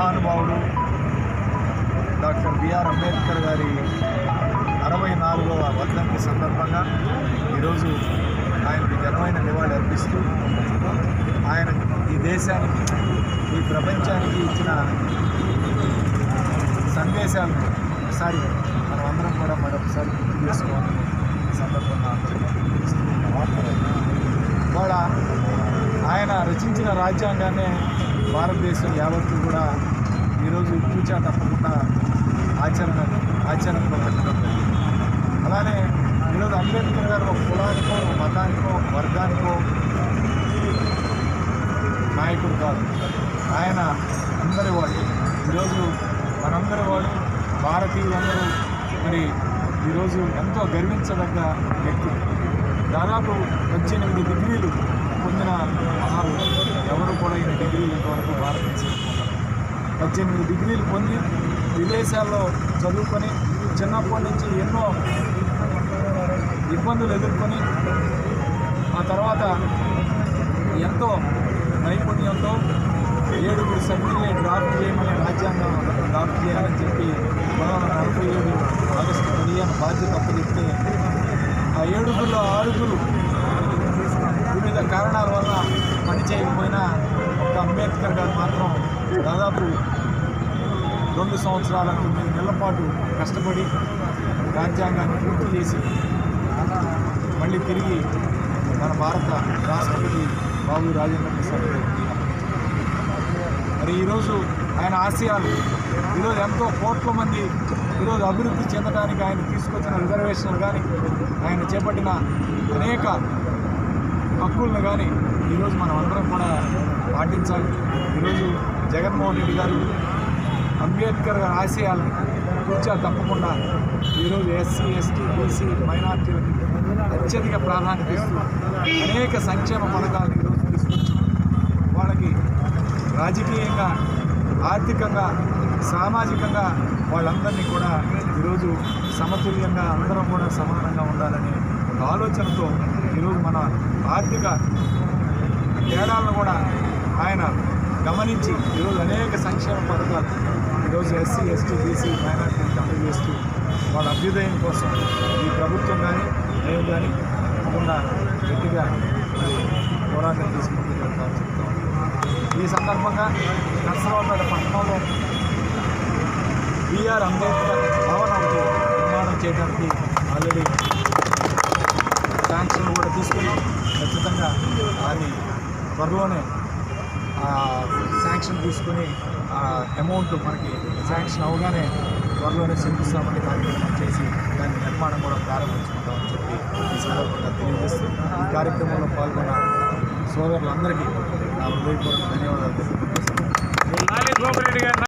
మహానుభావుడు doctor BR Ambedkar గారి అరవై నాలుగవ వర్ధంతి సందర్భంగా ఈరోజు ఆయనకు ఘనమైన నివాళి అర్పిస్తూ ఆయన ఈ దేశానికి ఈ ప్రపంచానికి ఇచ్చిన సందేశాలను ఒకసారి మనం అందరం కూడా మరొకసారి గుర్తు చేసుకోవాలని సందర్భంగా వాళ్ళ ఆయన రచించిన రాజ్యాంగాన్నే భారతదేశం యావత్తు కూడా పూచా తప్పకుండా ఆచరణ ఆచరణలో పెట్టడం జరిగింది. అలానే ఈరోజు అంబేద్కర్ గారు ఒక కులానికో ఒక మతానికో ఒక వర్గానికో నాయకుడు కాదు. ఆయన అందరి వాడు. ఈరోజు మనందరి వాడు భారతీయులందరూ మరి ఈరోజు ఎంతో గర్వించదగ్గ వ్యక్తి. దాదాపు పద్దెనిమిది డిగ్రీలు పొందిన మహానుడు ఎవరు కూడా ఈ డిగ్రీలు ఇంతవరకు భారతదేశం పద్దెనిమిది డిగ్రీలు పొంది విదేశాల్లో చదువుకొని చిన్నప్పటి నుంచి ఎన్నో ఇబ్బందులు ఎదుర్కొని ఆ తర్వాత ఎంతో నైపుణ్యంతో ఏడుగురు సభ్యుల్ని డ్రాఫ్ట్ చేయమని రాజ్యాంగం డ్రాఫ్ట్ చేయాలని చెప్పి పంతొమ్మిది నలభై ఏడు ఆగస్టు పదిహేను బాధ్యత అప్పచెప్తే ఆ ఏడుగురులో ఆరుగురు వివిధ కారణాల వల్ల పని చేయకపోయినా ఒక అంబేద్కర్ గారు మాత్రం దాదాపు రెండు సంవత్సరాల తొమ్మిది నెలల పాటు కష్టపడి రాజ్యాంగాన్ని పూర్తి చేసి మళ్ళీ తిరిగి మన భారత రాష్ట్రపతి బాబు రాజేంద్ర ప్రసాద్ మరి ఈరోజు ఆయన ఆశయాలు ఈరోజు ఎంతో కోట్ల మంది ఈరోజు అభివృద్ధి చెందడానికి ఆయన తీసుకొచ్చిన రిజర్వేషన్లు కానీ ఆయన చేపట్టిన అనేక హక్కులను కానీ ఈరోజు మనం పాటించాలి. ఈరోజు జగన్మోహన్ రెడ్డి గారు అంబేద్కర్ ఆశయాలను కూర్చో తప్పకుండా ఈరోజు ఎస్సీ ఎస్టీ బీసీ మైనార్టీలకి అత్యధిక ప్రాధాన్యత ఇస్తూ అనేక సంక్షేమ పథకాలను ఈరోజు తీసుకొచ్చి వాళ్ళకి రాజకీయంగా ఆర్థికంగా సామాజికంగా వాళ్ళందరినీ కూడా ఈరోజు సమతుల్యంగా అందరం కూడా సమానంగా ఉండాలని ఆలోచనతో ఈరోజు మన ఆర్థిక తేడాలను కూడా ఆయన గమనించి ఈరోజు అనేక సంక్షేమ పథకాలు ఈరోజు ఎస్సీ ఎస్టీ బీసీ మైనార్టీని అమలు చేస్తూ వాళ్ళ అభ్యుదయం కోసం ఈ ప్రభుత్వం కానీ మేము కానీ తప్పకుండా గట్టిగా పోరాటం తీసుకుంటూ వెళ్తామని చెప్తాం ఈ సందర్భంగా నర్సరావుపేట పట్టణంలో బిఆర్ అంబేద్కర్ భవన్ ఒకటి నిర్మాణం చేయడానికి ఆల్రెడీ శాంక్షన్ కూడా తీసుకుని ఖచ్చితంగా దాన్ని త్వరలోనే యాక్షన్ తీసుకుని అమౌంట్ మనకి శాంక్షన్ అవగానే త్వరలోనే శంకుస్థాపన కార్యక్రమం చేసి దాని నిర్మాణం కూడా ప్రారంభించుకుంటామని చెప్పి ఈ సందర్భంగా తెలియజేస్తూ ఈ కార్యక్రమంలో పాల్గొన్న సోదరులందరికీ నా హృదయపూర్వక ధన్యవాదాలు. తెలియజేస్తున్నాను